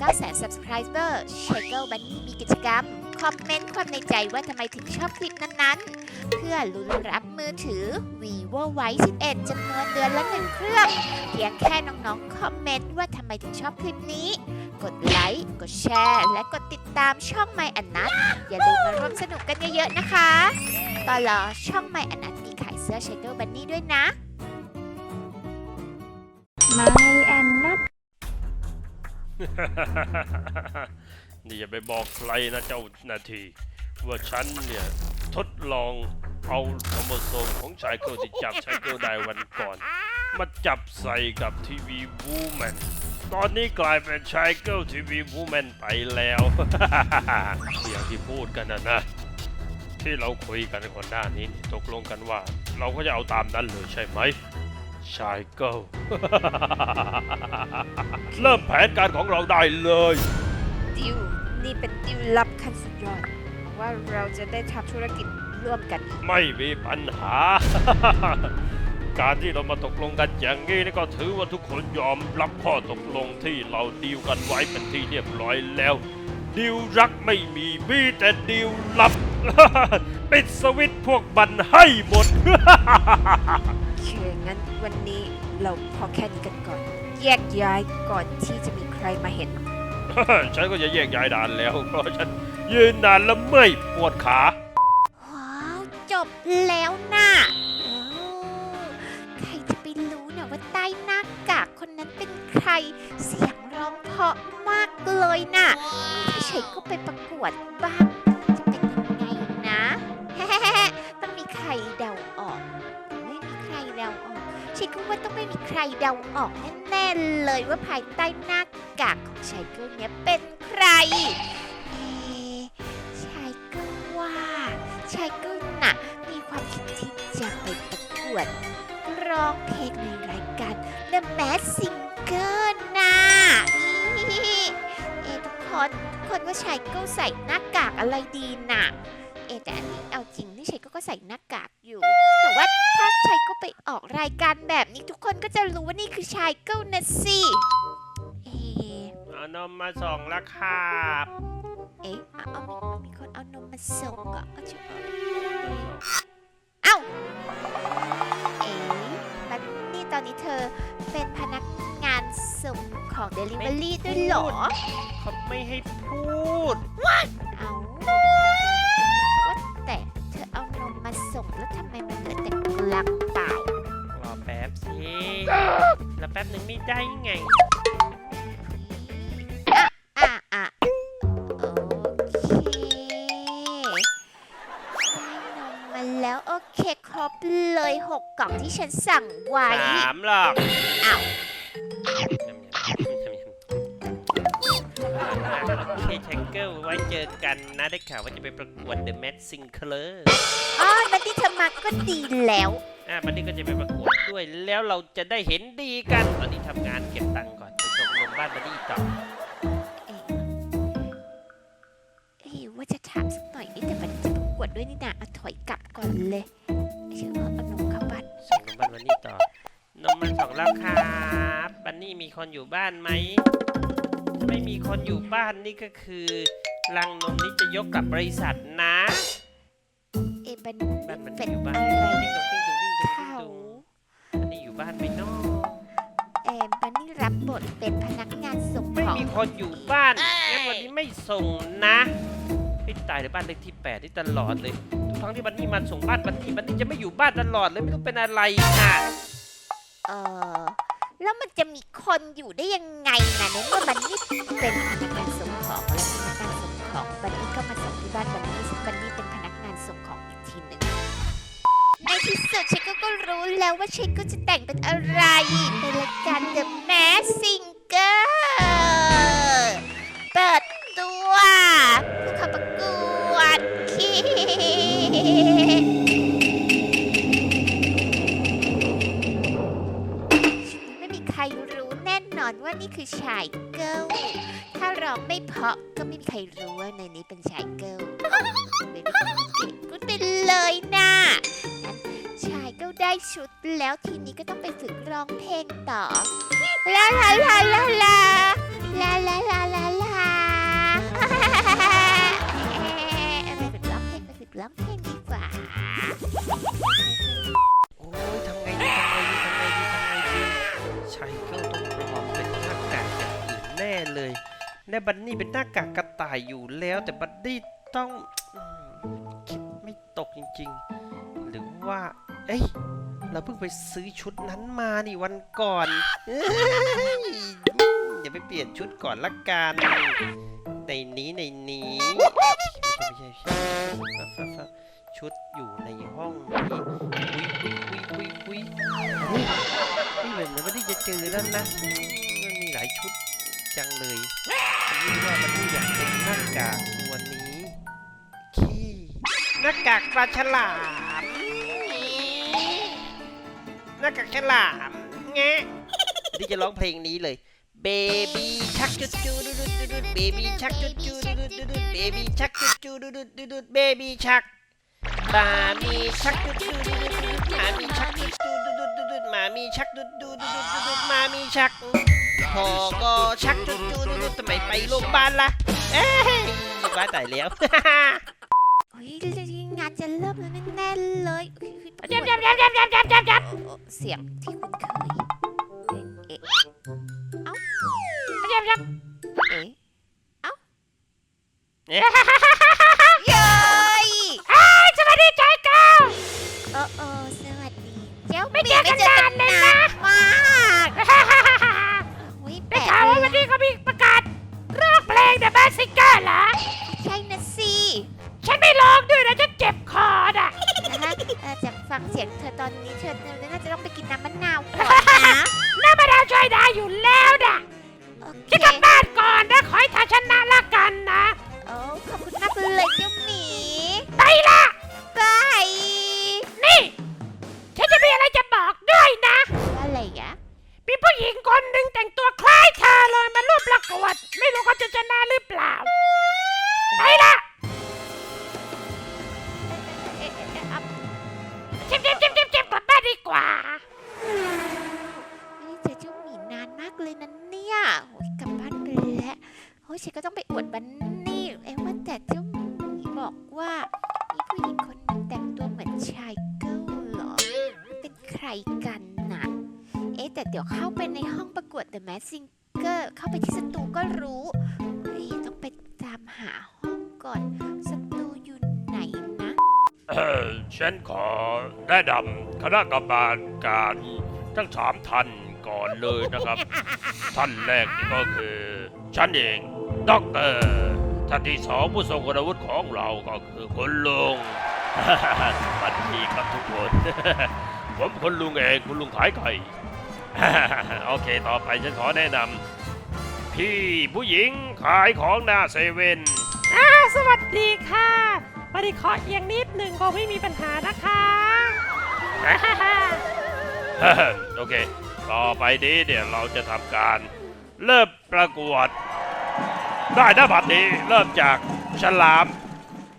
9แสน subscriber s h a k e Bunny มีกิจกรรม คอมเมนต์ความในใจว่าทำไมถึงชอบคลิปนั้นๆ เพื่อลุ้นรับมือถือ vivo y 11จำนวนเดือนละหนึ่งเครื่อง เพียงแค่น้องๆ คอมเมนต์ว่าทำไมถึงชอบคลิปนี้ กดไลค์ กดแชร์ และกดติดตามช่อง My อันนัทอย่าลืมมาร่วมสนุกกันเยอะๆ นะคะตอนรอช่อง My อันนัทมีขายเสื้อ s h a k e Bunny ด้วยนะไม่แอน นี่อย่าไปบอกใครนะเจ้าหนาที ว่าฉันเนี่ย ทดลองเอาโครโมโซมของชายเกิลที่จับชายเกิลได้วันก่อน มาจับใส่กับทีวีวูแมนตอนนี้กลายเป็นชายเกิลทีวีวูแมนไปแล้วอย่างที่พูดกันนะนะที่เราคุยกันก่อนหน้านี้ตกลงกันว่า เราก็จะเอาตามนั้นเลยใช่ไหม ชายเกิลเริ่มแผนการของเราได้เลยดิวนี่เป็นดิวลับขั้นสุดยอดว่าเราจะได้ทำธุรกิจร่วมกันไม่มีปัญหา การที่เรามาตกลงกันอย่างนี้นี่ก็ถือว่าทุกคนยอมรับข้อตกลงที่เราดีลกันไว้เป็นที่เรียบร้อยแล้วดีลรักไม่มีมีแต่ดีลลับ ปิดสวิตช์พวกบันให้หมดโอเค งั้นวันนี้เราพอแค่นี้กันก่อน แยกย้ายก่อนที่จะมีใครมาเห็น ฉันก็จะแยกย้ายนานแล้ว เพราะฉันยืนนานแล้วเมื่อยปวดขา ว้าวจบแล้วน่ะโอ้ใครจะไปรู้เนี่ยว่าใต้หน้ากากคนนั้นเป็นใคร เสียงร้องเพราะมากเลยน่ะถ้าใช้ก็ไปประกวดบ้าง เดาออกแน่ๆเลยว่าภายใต้หน้ากากของชายเกิลเนี้ยเป็นใครเอชายเกิลว่าชายเกิลน่ะมีความคิดที่จะไปประกวดร้องเพลงในรายการ The Mask Singer น่ะเอทุกคนทุกคนว่าชายเกิลใส่หน้ากากอะไรดีน่ะ เอแต่อันนี้ จริงนี่ชายเกิลก็ใส่หน้ากากอยู่ แต่ว่าถ้าชายเกิลไปออกรายการแบบนี้ทุกคนก็จะรู้ว่านี่คือชายเกิลนะสิเอะเอานมมาส่งแล้วครับเอ๊ะเอาเอามีมีคนเอานมมาส่งเหรอเอาชิบเอ้าเอ๊ะบันนี่ตอนนี้เธอเป็นพนักงานส่งของ Delivery ด้วยเหรอ เขาไม่ให้พูด แล้วทำไมมันเหลือแต่กลังเปล่ารอแป๊บสิแล้วแป๊บหนึ่งไม่ได้ไง อะอะโอเคได้นมมาแล้วโอเคครบเลยหกกล่องที่ฉันสั่งไว้สามหรอก อ้าว กิลไว้เจอกันนะได้ข่าวว่าจะไปประกวด The Mad Singer อ๋อนันที่เธอมาก็ดีแล้ว อะวันนี้ก็จะไปประกวดด้วยแล้วเราจะได้เห็นดีกัน ตอนนี้ทำงานเก็บตังค์ก่อนไปส่งนมบ้านบัดดี้ต่อเอ๊ะเอ๊ะว่าจะถามสักหน่อยนี่แต่มันจะประกวดด้วยนี่นะเอาถอยกลับก่อนเลยเชื่อเอานมเข้าบ้านส่งนมบ้านบัดดี้ต่อนมมันสองแล้วครับบันนี่มีคนอยู่บ้านไหมถ้า ไม่มีคนอยู่บ้านนี่ก็คือลังนมนี้จะยกกลับบริษัทนะเอ๊ะบันบ้านมันเป็นอยู่บ้านอะไรติ้งตรงติ้งตรงติ้งตรงติ้งเขาตรงอันนี้อยู่บ้านไหมเนาะเอ๊ะบันนี่รับบทเป็นพนักงานส่งไม่ของมีคนอยู่บ้านงั้นวันนี้ไม่ส่งนะพี่ตายในบ้านเลขที่แปดที่ตลอดเลย ทุกครั้งที่บันนี่มาส่งบ้านบันนี่บันนี่จะไม่อยู่บ้านตลอดเลยไม่รู้เป็นอะไรค่ะ เออ แล้วมันจะมีคนอยู่ได้ยังไงนะในเมื่อบันนี่เป็นพนักงานส่งของแล้วพนักงานส่งของบันนี่ก็มาส่งที่บ้านบันนี่ซึ่งบันนี่เป็นพนักงานส่งของอีกทีหนึ่งในที่สุดเชก็ก็รู้แล้วว่าเชก็จะแต่งเป็นอะไรในรายการ The Mask Singer ใครรู้แน่นอนว่านี่คือชายเกิลถ้าร้องไม่เพาะก็ไม่มีใครรู้ว่าในนี้เป็นชายเกิลกูเป็นเลยนะชายเกิลได้ชุดแล้วทีนี้ก็ต้องไปฝึกร้องเพลงต่อลาลาลาลาลาลาลาลาลาลาไปฝึกร้องเพลงไปฝึกร้องเพลงดีกว่า ในบันนี่เป็นหน้ากากกระต่ายอยู่แล้ว แต่บันนี่ต้องคิดไม่ตกจริงๆ หรือว่า เอ้ยเราเพิ่งไปซื้อชุดนั้นมานี่วันก่อนเอ้ยเดี๋ยวไปเปลี่ยนชุดก่อนละกันในนี้ในนี้ไม่ใช่ไม่ใช่ชุดอยู่ในห้องนี้คุยคุยคุยคุยคุยนี่เหมือนมันไม่ได้จะเจอแล้วนะมันมีหลายชุดจังเลย อันนี้ว่ามันไม่อยากเป็นหน้ากากตัวนี้ขี้หน้ากากปลาฉลามหน้ากากฉลามแงะที่จะร้องเพลงนี้เลย Baby ชักจุดจูดุดุดุดุด Baby ชักจุดจูดุดุดุดุด Baby ชักจุดจูดุดุดุดุด Baby ชักบามีชักจุดจูดุดุดุดุมามีชักจุดจูดุดุดุดุดมามีชักดุดดุดุดุดุดมามีชัก พอก็ชักจุดจูดุดุดทำไมไปโรงพยาบาลล่ะ เอ้ยบ้าตายแล้วโอ้ยงานจะเริ่มแล้วแน่ๆเลยยับยับยับยับยับยับยับยับเออเออเสียงที่คุ้นเคยเอ๊ะเอ้ายับยับเอ๊ะเอ๊ะเย้ยสวัสดีใจเก้าเออเออสวัสดี เจ้าไม่เจอกันนานเลยนะมาก นนี้เขามีประกาศเลิกเพลง The Mask Singer เหรอ ใช่นะสิฉันไม่ร้องด้วยนะ ฉันเจ็บคอน่ะ นะคะเอ่อจากฟังเสียงเธอตอนนี้เธอน่าจะต้องไปกินน้ำมะนาวก่อนนะน้ำมะนาวช่วยได้อยู่แล้วน่ะโอเค ฉันกลับบ้านก่อนนะ ขอให้ทาชนะละกันนะ ประกวด ไม่รู้เขาจะชนะหรือเปล่า ไปละเอ๊ะเอ๊ะเอ๊ะอะเจ็บเจ็บเจ็บเจ็บเจ็บกลับบ้านดีกว่าไม่เจอเจ้าหมีนานมากเลยนะเนี่ยโอ้ยกลับบ้านไปแล้วโอ้ยฉันก็ต้องไปอวดบันนี่เอ๊ะว่าแต่เจ้าหมีบอกว่ามีผู้หญิงคนหนึงแต่งตัวเหมือนชายเกิลเหรอ เป็นใครกันน่ะเอ๊ะแต่เดี๋ยวเข้าไปในห้องประกวด The Mask Singer เข้าไปที่สตูก็รู้เฮ้ยต้องไปตามหาห้องก่อนสตูอยู่ไหนนะเอ่อฉันขอแนะนำคณะกรรมการทั้งสามท่านก่อนเลยนะครับ ท่านแรกนี่ก็คือ ฉันเองด็อกเตอร์ท่านที่สองผู้ทรงคุณวุฒิของเราก็คือคุณลุงสวัสดีครับทุกคน ผมคุณลุงเองคุณลุงขายไก่ โอเค ต่อไปฉันขอแนะนำ พี่ผู้หญิงขายของหน้าเซเว่นอ่าสวัสดีค่ะวันนี้ขอเอียงนิดหนึ่งก็ไม่มีปัญหานะคะโอเค ต่อไปนี้เดี๋ยวเราจะทำการ เริ่มประกวด ได้นะบัดนี้เริ่มจากฉลาม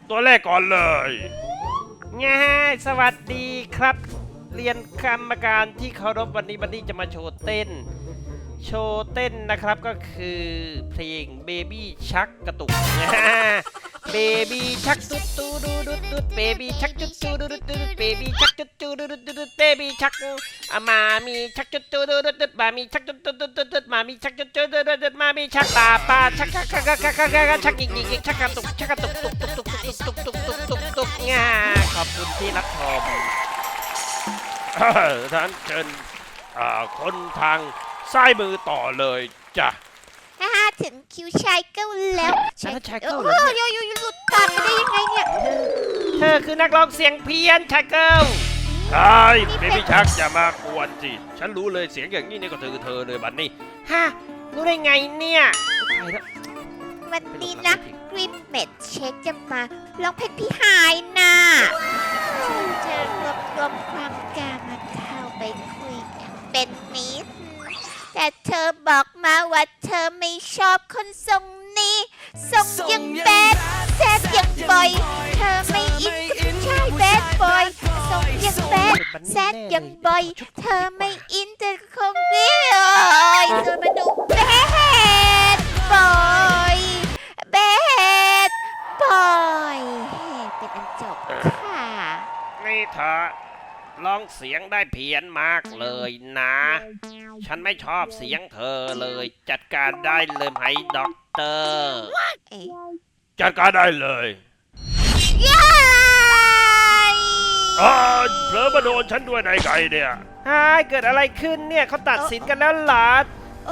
ตัวแรกก่อนเลยง่ายสวัสดีครับ เรียนกรรมการที่เคารพวันนี้บันนี่จะมาโชว์เต้น โชว์เต้นนะครับก็คือเพลง Baby ชักกระตุกเบบี้ชักตุ๊ดตูดูดุดดุดเบบี้ชักจุดจูดูดุดดุดเบบี้ชักจุดจูดูดุดดุดเบบี้ชักอามามีชักจุดจูดูดุดดุดมามีชักจุดดุดดุดดุดดุดมามีชักจุดจูดูดุดดุดมามีชักปาปาชักชักชักชักชักชักชักชักยิงยิงชักกระตุกชักกระตุกตุกตุกตุกตุกตุกตุกตุกตุกตุกงาขอบคุณที่รับชมท่านเชิญคนทาง ซ้ายมือต่อเลยจ้ะฮ่าถึงคิวชายเกิลแล้วฉันว่าชายเกิเอลอเหรอโยโยโยหลุดปากไปได้ยังไงเนี่ย เธอคือนักร้องเสียงเพี้ยนชาเกิลใช่เบบี้ชักอย่ามากวนสิฉันรู้เลยเสียงอย่างนี้นี่ก็เธอเธอเลยบัดนี้ฮะรู้ได้ไงเนี่ยตายแล้ววันนี้นะกริมเมดเช็คจะมาร้องเพลงพี่หายนะจะรวบรวมความกล้ามาเข้าไปคุยกันเป็นนิด แต่เธอบอกมาว่าเธอไม่ชอบคนทรงนี้ทรงยังแบดแซดยังบอย เธอไม่อินกับผู้ชายแบดบอยทรงยังแบดแซดยังบอย เธอไม่อินแต่คงไม่เอยเธอมาดูแบดบอยแบดบอยเป็นอันจบค่ะ นี่เธอ ร้องเสียงได้เพี้ยนมากเลยนะ ฉันไม่ชอบเสียงเธอเลย จัดการได้เลยไหมด็อกเตอร์เอ๊ะจัดการได้เลยยายอ๋อเผลอมาโดนฉันด้วยได้ไงเนี่ยฮายเกิดอะไรขึ้นเนี่ยเขาตัดสินกันแล้วเหรอ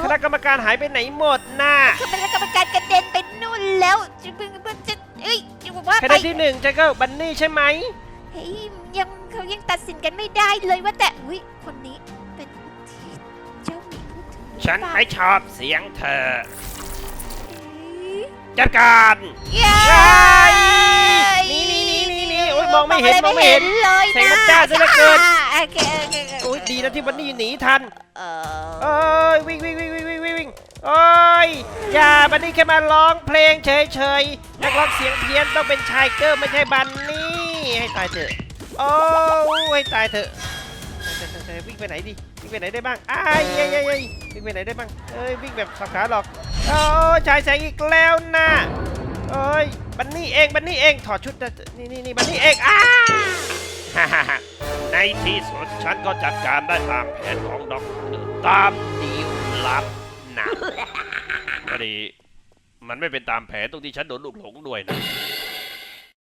คณะกรรมการหายไปไหนหมดน่ะคณะกรรมการกระเด็นไปนู่นแล้วจะเพิ่งเพิ่งจะเอ้ยจะบอกว่าคะไปแนนที่หนึ่งจะก็บันนี่ใช่ไหม เฮ้ยยังเขายังตัดสินกันไม่ได้เลยว่าแต่อุ้ยคนนี้เป็นที่เจ้าหมีพูดถึงหรือฉันเปล่าไม่ชอบเสียงเธอเอ๊ะจัดการยาใช่ยนี่นี่นี่นี่นี่โอ้ยมองไม่เห็นมองไม่เห็น เลยแสงมันนะจ้าซะเหลือเกินโอเคโอเคโอเคโอ้ยดีนะที่บันนี่หนีทันเอเอ้อยวิ่งวิ่งวิ่งวิ่งวิ่งวิ่งวิ่งโอ้ยอย่าบันนี่แค่มาร้องเพลงเฉยๆนักร้องเสียงเพี้ยนต้องเป็นชายเกอร์ไม่ใช่บันนี่ ให้ตายเถอะ โอ้ให้ตายเถอะวิ่งไปไหนดิ วิ่งไปไหนได้บ้างอ้ายเย้ยเย้ยเย้ยวิ่งไปไหนได้บ้างเอ้ย วิ่งแบบสับขาหรอก โอ้ยชายแสงอีกแล้วนะโอ้ย บันนี่เอง บันนี่เอง ถอดชุด นี่นี่นี่บันนี่เองอ้าฮ่าฮ่าในที่สุดฉันก็จัดการได้ตามแผนของด็อกตอร์ตามดีลลับนะพอดี มันไม่เป็นตามแผนตรงที่ฉันโดนลูกหลงด้วยนะ